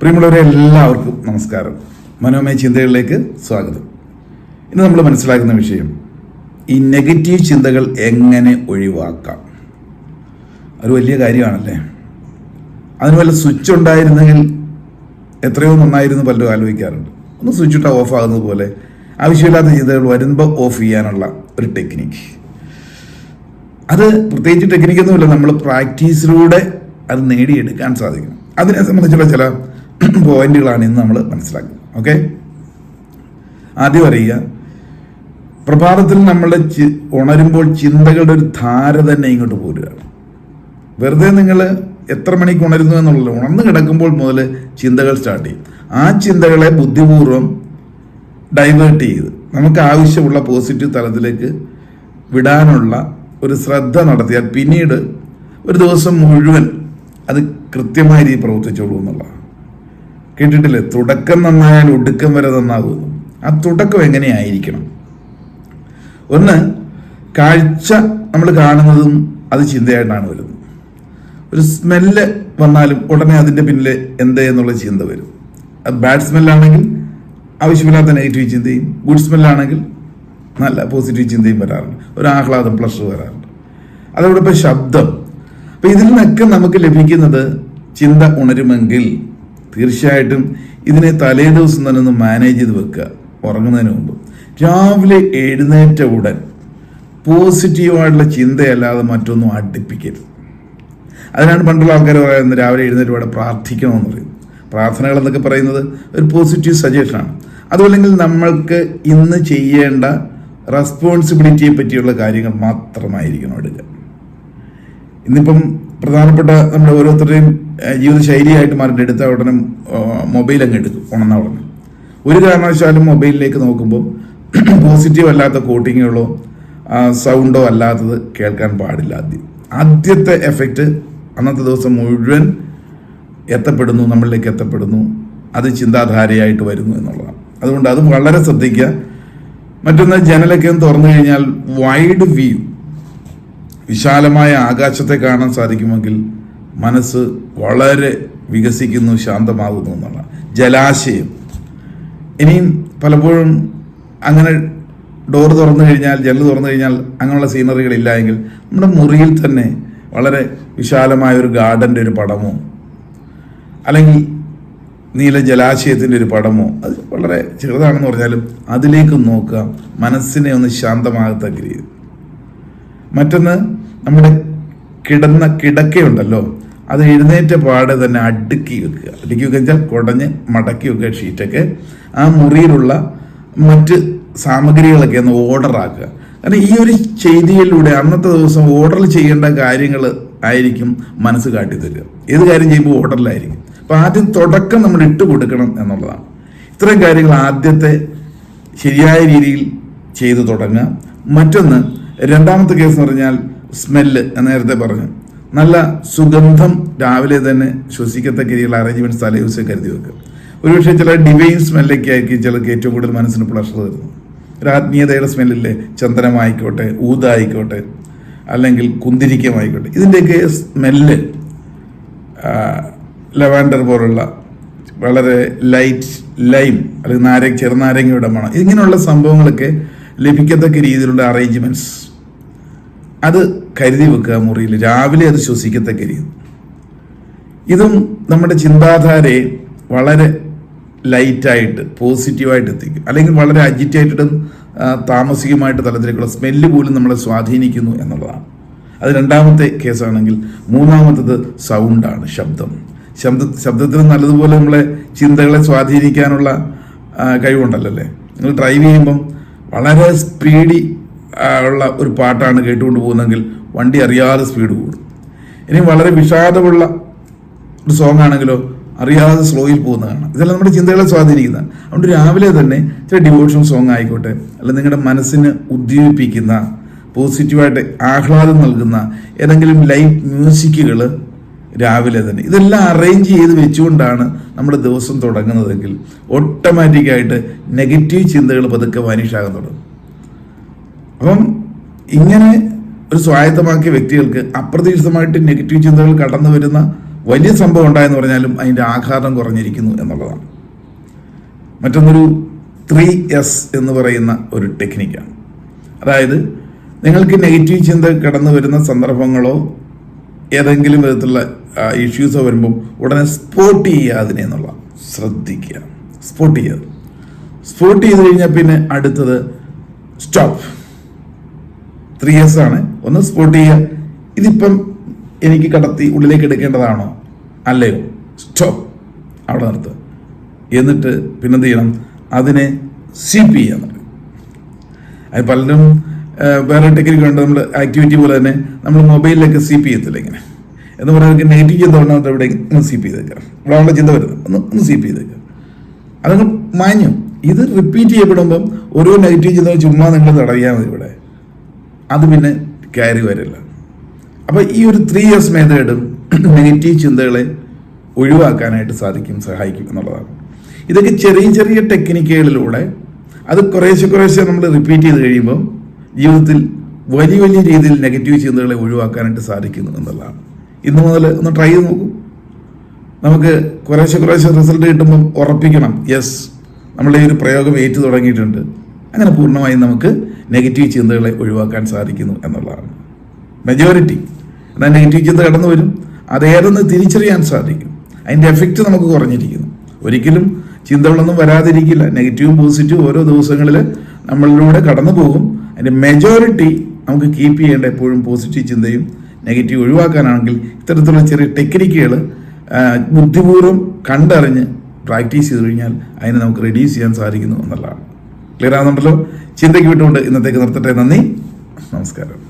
പ്രിയമുള്ളവരെ എല്ലാവർക്കും നമസ്കാരം. മനോമയ ചിന്തകളിലേക്ക് സ്വാഗതം. ഇന്ന് നമ്മൾ മനസ്സിലാക്കുന്ന വിഷയം ഈ നെഗറ്റീവ് ചിന്തകൾ എങ്ങനെ ഒഴിവാക്കാം? ഒരു വലിയ കാര്യമാണല്ലേ? അതിന് വല്ല സ്വിച്ച് ഉണ്ടായിരുന്നെങ്കിൽ എത്രയോ നന്നായിരുന്നു പലരും ആലോചിക്കാറുണ്ട്. ഒന്ന് സ്വിച്ച് ഇട്ടാൽ ഓഫ് ആകുന്നത് പോലെ ആവശ്യമില്ലാത്ത ചിന്തകൾ വരുമ്പോൾ ഓഫ് ചെയ്യാനുള്ള ഒരു ടെക്നിക്ക് അത് പ്രത്യേകിച്ച് ടെക്നിക്കൊന്നുമില്ല നമ്മൾ പ്രാക്ടീസിലൂടെ അത് നേടിയെടുക്കാൻ സാധിക്കും അതിനെ സംബന്ധിച്ചുള്ള ചില പോയിന്റുകളാണ് ഇന്ന് നമ്മൾ മനസ്സിലാക്കുന്നത് ഓക്കെ? ആദ്യം അറിയുക പ്രഭാതത്തിൽ നമ്മൾ ചി- ഉണരുമ്പോൾ ചിന്തകളുടെ ഒരു ധാര തന്നെ ഇങ്ങോട്ട് പോരുകയാണ്. വെറുതെ നിങ്ങൾ എത്ര മണിക്ക് ഉണരുന്നു എന്നുള്ളത് ഉണർന്ന് കിടക്കുമ്പോൾ മുതൽ ചിന്തകൾ സ്റ്റാർട്ട് ചെയ്യും. ആ ചിന്തകളെ ബുദ്ധിപൂർവം ഡൈവേർട്ട് ചെയ്ത് നമുക്ക് ആവശ്യമുള്ള പോസിറ്റീവ് തലത്തിലേക്ക് വിടാനുള്ള ഒരു ശ്രദ്ധ നടത്തിയാൽ പിന്നീട് ഒരു ദിവസം മുഴുവൻ അത് കൃത്യമായ രീതിയിൽ പ്രവർത്തിച്ചോളൂ എന്നുള്ളതാണ്. കേട്ടിട്ടില്ലേ? തുടക്കം നന്നായാൽ ഒടുക്കം വരെ നന്നാകുന്നു ആ തുടക്കം എങ്ങനെയായിരിക്കണം? ഒന്ന് കാഴ്ച നമ്മൾ കാണുന്നതും അത് ചിന്തയായിട്ടാണ് വരുന്നത്. ഒരു സ്മെല്ല് വന്നാലും ഉടനെ അതിന്റെ പിന്നിൽ എന്ത് എന്നുള്ള ചിന്ത വരും. അത് ബാഡ് സ്മെല്ലാണെങ്കിൽ ആവശ്യമില്ലാത്ത നെഗറ്റീവ് ചിന്തയും ഗുഡ് സ്മെല്ലാണെങ്കിൽ നല്ല പോസിറ്റീവ് ചിന്തയും വരാറുണ്ട്. ഒരു ആഹ്ലാദം പ്ലഷർ വരാറുണ്ട്. അതോടൊപ്പം ശബ്ദം. അപ്പം ഇതിൽ നിന്നൊക്കെ നമുക്ക് ലഭിക്കുന്നത് ചിന്ത ഉണരുമെങ്കിൽ തീർച്ചയായിട്ടും ഇതിനെ തലേ ദിവസം തന്നെ ഒന്ന് മാനേജ് ചെയ്ത് വെക്കുക ഉറങ്ങുന്നതിന് മുമ്പ്. രാവിലെ എഴുന്നേറ്റ ഉടൻ പോസിറ്റീവായിട്ടുള്ള ചിന്തയല്ലാതെ മറ്റൊന്നും അടുപ്പിക്കരുത്. അതിനാണ് പണ്ടുള്ള ആൾക്കാർ പറയുന്നത് രാവിലെ എഴുന്നേറ്റ് ഇവിടെ പ്രാർത്ഥിക്കണമെന്ന് പറയും. പ്രാർത്ഥനകൾ എന്നൊക്കെ പറയുന്നത് ഒരു പോസിറ്റീവ് സജഷനാണ് അതുമല്ലെങ്കിൽ നമ്മൾക്ക് ഇന്ന് ചെയ്യേണ്ട റെസ്പോൺസിബിലിറ്റിയെ പറ്റിയുള്ള കാര്യങ്ങൾ മാത്രമായിരിക്കണം എടുക്കുക. ഇന്നിപ്പം പ്രധാനപ്പെട്ട നമ്മുടെ ഓരോരുത്തരുടെയും ജീവിതശൈലിയായിട്ട് മാറിയിട്ട് എടുത്ത ഉടനെ മൊബൈൽ അങ്ങ് എടുക്കും ഉണർന്ന ഉടനെ. ഒരു കാരണവശാലും മൊബൈലിലേക്ക് നോക്കുമ്പോൾ പോസിറ്റീവ് അല്ലാത്ത കോട്ടിങ്ങുകളോ സൗണ്ടോ അല്ലാത്തത് കേൾക്കാൻ പാടില്ല ആദ്യം. ആദ്യത്തെ എഫക്റ്റ് അന്നത്തെ ദിവസം മുഴുവൻ എത്തപ്പെടുന്നു നമ്മളിലേക്ക് എത്തപ്പെടുന്നു അത് ചിന്താധാരയായിട്ട് വരുന്നു എന്നുള്ളതാണ്. അതുകൊണ്ട് അത് വളരെ ശ്രദ്ധിക്കുക. മറ്റൊന്ന് ജനലൊക്കെ ഒന്ന് തുറന്നു കഴിഞ്ഞാൽ വൈഡ് വ്യൂ വിശാലമായ ആകാശത്തെ കാണാൻ സാധിക്കുമെങ്കിൽ മനസ്സ് വളരെ വികസിക്കുന്നു ശാന്തമാകുന്നു എന്നുള്ളതാണ് ജലാശയം. ഇനിയും പലപ്പോഴും അങ്ങനെ ഡോർ തുറന്നു കഴിഞ്ഞാൽ ജനൽ തുറന്നു കഴിഞ്ഞാൽ അങ്ങനെയുള്ള സീനറികൾ എങ്കിൽ നമ്മുടെ മുറിയിൽ തന്നെ വളരെ വിശാലമായ ഒരു ഗാർഡന്റെ ഒരു പടമോ അല്ലെങ്കിൽ നീല ജലാശയത്തിന്റെ ഒരു പടമോ അത് വളരെ ചെറുതാണെന്ന് പറഞ്ഞാലും അതിലേക്ക് നോക്കുക മനസ്സിനെ ഒന്ന് ശാന്തമാകത്തക്ക രീതി മറ്റൊന്ന് നമ്മുടെ കിടന്ന കിടക്കയുണ്ടല്ലോ. അത് എഴുന്നേറ്റ പാടെ തന്നെ അടുക്കി വെക്കുക. അടുക്കി വെക്കുക വെച്ചാൽ കുടഞ്ഞ് മടക്കി വെക്കുക ഷീറ്റൊക്കെ. ആ മുറിയിലുള്ള മറ്റ് സാമഗ്രികളൊക്കെ ഒന്ന് ഓർഡർ ആക്കുക. കാരണം ഈ ഒരു ചെയ്തിയിലൂടെ അന്നത്തെ ദിവസം ഓർഡർ ചെയ്യേണ്ട കാര്യങ്ങൾ ആയിരിക്കും മനസ്സ് കാട്ടിത്തരിക. ഏത് കാര്യം ചെയ്യുമ്പോൾ ഓർഡറിലായിരിക്കും അപ്പോൾ ആദ്യം തുടക്കം നമ്മൾ ഇട്ട് കൊടുക്കണം എന്നുള്ളതാണ്. ഇത്രയും കാര്യങ്ങൾ ആദ്യത്തെ ശരിയായ രീതിയിൽ ചെയ്തു തുടങ്ങുക. മറ്റൊന്ന് രണ്ടാമത്തെ കേസ് എന്ന് പറഞ്ഞാൽ സ്മെല്ല് നേരത്തെ പറഞ്ഞു. നല്ല സുഗന്ധം രാവിലെ തന്നെ ശ്വസിക്കത്തക്ക രീതിയിലുള്ള അറേഞ്ച്മെന്റ്സ് തലേ ദിവസം കരുതി വെക്കുക ഒരുപക്ഷെ ചില ഡിവൈൻ സ്മെല്ലൊക്കെ ആയിരിക്കും ചിലർക്ക് ഏറ്റവും കൂടുതൽ മനസ്സിന് പ്ലഷർ തരുന്നത് ഒരു ആത്മീയതയുടെ സ്മെല്ലില്ലേ ചന്ദനമായിക്കോട്ടെ ഊതായിക്കോട്ടെ അല്ലെങ്കിൽ കുന്തിരിക്കമായിക്കോട്ടെ. ഇതിന്റെയൊക്കെ സ്മെല്ല് ലവാൻഡർ പോലുള്ള വളരെ ലൈറ്റ് ലൈം അല്ലെങ്കിൽ നാരങ്ങ ചെറുനാരങ്ങയുടെ മണം ഇങ്ങനെയുള്ള സംഭവങ്ങളൊക്കെ ലഭിക്കത്തക്ക രീതിയിലുള്ള അറേഞ്ച്മെന്റ്സ് അത് കരുതി വെക്കുക മുറിയിൽ. രാവിലെ അത് ശ്വസിക്കത്തക്ക രീതി. ഇതും നമ്മുടെ ചിന്താധാരയെ വളരെ ലൈറ്റായിട്ട് പോസിറ്റീവായിട്ട് എത്തിക്കും. അല്ലെങ്കിൽ വളരെ അജിറ്റേറ്റഡും താമസികമായിട്ട് തലത്തിലേക്കുള്ള സ്മെല്ല് പോലും നമ്മളെ സ്വാധീനിക്കുന്നു എന്നുള്ളതാണ്. അത് രണ്ടാമത്തെ കേസാണെങ്കിൽ മൂന്നാമത്തത് സൗണ്ടാണ് ശബ്ദം. ശബ്ദ ശബ്ദത്തിന് നല്ലതുപോലെ നമ്മളെ ചിന്തകളെ സ്വാധീനിക്കാനുള്ള കഴിവുണ്ടല്ലോ നിങ്ങൾ ഡ്രൈവ് ചെയ്യുമ്പം വളരെ സ്പീഡി ഉള്ള ഒരു പാട്ടാണ് കേട്ടുകൊണ്ട് പോകുന്നതെങ്കിൽ വണ്ടി അറിയാതെ സ്പീഡ് കൂടും. ഇനി വളരെ വിഷാദമുള്ള ഒരു സോങ് ആണെങ്കിലോ അറിയാതെ സ്ലോയിൽ പോകുന്ന കാണാം. ഇതെല്ലാം നമ്മുടെ ചിന്തകളെ സ്വാധീനിക്കുന്നതാണ്. അതുകൊണ്ട് രാവിലെ തന്നെ ചില ഡിവോഷണൽ സോങ് ആയിക്കോട്ടെ അല്ല നിങ്ങളുടെ മനസ്സിന് ഉദ്ദീപിപ്പിക്കുന്ന പോസിറ്റീവായിട്ട് ആഹ്ലാദം നൽകുന്ന ഏതെങ്കിലും ലൈറ്റ് മ്യൂസിക്കുകൾ രാവിലെ തന്നെ. ഇതെല്ലാം അറേഞ്ച് ചെയ്ത് വെച്ചുകൊണ്ടാണ് നമ്മുടെ ദിവസം തുടങ്ങുന്നതെങ്കിൽ ഓട്ടോമാറ്റിക്കായിട്ട് നെഗറ്റീവ് ചിന്തകൾ പതുക്കെ വാനിഷാകാൻ തുടങ്ങും. അപ്പം ഇങ്ങനെ ഒരു സ്വായത്തമാക്കിയ വ്യക്തികൾക്ക് അപ്രതീക്ഷിതമായിട്ട് നെഗറ്റീവ് ചിന്തകൾ കടന്നു വരുന്ന വലിയ സംഭവം ഉണ്ടായെന്ന് പറഞ്ഞാലും അതിന്റെ ആഘാതം കുറഞ്ഞിരിക്കുന്നു എന്നുള്ളതാണ്. മറ്റൊന്നൊരു ത്രീ എസ് എന്ന് പറയുന്ന ഒരു ടെക്നിക്കാണ്. അതായത് നിങ്ങൾക്ക് നെഗറ്റീവ് ചിന്ത കടന്നു വരുന്ന സന്ദർഭങ്ങളോ ഏതെങ്കിലും വിധത്തിലുള്ള ഇഷ്യൂസോ വരുമ്പോൾ ഉടനെ സ്പോട്ട് ചെയ്യുക അതിനെ എന്നുള്ള ശ്രദ്ധിക്കുക. സ്പോട്ട് ചെയ്യുക. സ്പോട്ട് ചെയ്ത് കഴിഞ്ഞാൽ പിന്നെ അടുത്തത് സ്റ്റോപ്പ് ത്രീ എസ് ആണ്. ഒന്ന് സ്പോട്ട് ചെയ്യുക. ഇതിപ്പം എനിക്ക് കടത്തി ഉള്ളിലേക്ക് എടുക്കേണ്ടതാണോ? അല്ലയോ. സ്റ്റോപ്പ് അവിടെ നിർത്തുക എന്നിട്ട് പിന്നെന്ത് ചെയ്യണം? അതിനെ സ്വീപ്പ് ചെയ്യാൻ പറയും. അത് പലരും വേറെ ടെക്നിക്ക് ഉണ്ട്. നമ്മൾ ആക്ടിവിറ്റി പോലെ തന്നെ നമ്മൾ മൊബൈലിലൊക്കെ സ്വീപ്പ് ചെയ്യത്തില്ല ഇങ്ങനെ. എന്ന് പറയുന്നത് നെഗറ്റീവ് ചിന്ത ഉണ്ടാകുന്നത് ഇവിടെ ഒന്ന് സ്വീപ്പ് ചെയ്തേക്കാം ഇവിടെ ഉള്ള ചിന്ത വരുന്നത്. ഒന്ന് ഒന്ന് സ്വീപ്പ് ചെയ്തേക്കാം അതങ്ങ് മാഞ്ഞു. ഇത് റിപ്പീറ്റ് ചെയ്യപ്പെടുമ്പം ഓരോ നെഗറ്റീവ് ചിന്ത ചുമ്മാ നിങ്ങൾ തടയാൻ മതി ഇവിടെ. അത് പിന്നെ ക്യാരി വരില്ല. അപ്പോൾ ഈ ഒരു ത്രീ ഇയേഴ്സ് മെത്തേഡും നെഗറ്റീവ് ചിന്തകളെ ഒഴിവാക്കാനായിട്ട് സാധിക്കും സഹായിക്കും എന്നുള്ളതാണ്. ഇതൊക്കെ ചെറിയ ചെറിയ ടെക്നിക്കുകളിലൂടെ അത് കുറേശ്ശെ കുറേശ്ശെ നമ്മൾ റിപ്പീറ്റ് ചെയ്ത് കഴിയുമ്പോൾ ജീവിതത്തിൽ വലിയ വലിയ രീതിയിൽ നെഗറ്റീവ് ചിന്തകളെ ഒഴിവാക്കാനായിട്ട് സാധിക്കുന്നു എന്നുള്ളതാണ്. ഇന്ന് മുതൽ ഒന്ന് ട്രൈ ചെയ്ത് നോക്കൂ. നമുക്ക് കുറേശ്ശെ കുറേശ്ശെ റിസൾട്ട് കിട്ടുമ്പം ഉറപ്പിക്കണം. യെസ് നമ്മളുടെ ഈ ഒരു പ്രയോഗം ഏറ്റു തുടങ്ങിയിട്ടുണ്ട്. അങ്ങനെ പൂർണമായും നമുക്ക് നെഗറ്റീവ് ചിന്തകളെ ഒഴിവാക്കാൻ സാധിക്കുന്നു എന്നുള്ളതാണ്. മെജോറിറ്റി എന്നാൽ നെഗറ്റീവ് ചിന്ത കടന്നു വരും. അതേതെന്ന് തിരിച്ചറിയാൻ സാധിക്കും. അതിന്റെ എഫക്റ്റ് നമുക്ക് കുറഞ്ഞിരിക്കുന്നു. ഒരിക്കലും ചിന്തകളൊന്നും വരാതിരിക്കില്ല. നെഗറ്റീവും പോസിറ്റീവും ഓരോ ദിവസങ്ങളിൽ നമ്മളിലൂടെ കടന്നു പോകും. അതിന്റെ മെജോറിറ്റി നമുക്ക് കീപ്പ് ചെയ്യേണ്ട എപ്പോഴും പോസിറ്റീവ് ചിന്തയും നെഗറ്റീവ് ഒഴിവാക്കാനാണെങ്കിൽ ഇത്തരത്തിലുള്ള ചെറിയ ടെക്നിക്കുകൾ ബുദ്ധിപൂർവം കണ്ടറിഞ്ഞ് പ്രാക്ടീസ് ചെയ്ത് കഴിഞ്ഞാൽ അതിനെ നമുക്ക് റെഡ്യൂസ് ചെയ്യാൻ സാധിക്കുന്നു എന്നുള്ളതാണ്. ക്ലിയർ ആകുന്നുണ്ടല്ലോ ചിന്തയ്ക്ക് വിട്ടുകൊണ്ട് ഇന്നത്തേക്ക് നിർത്തട്ടെ. നന്ദി. നമസ്കാരം.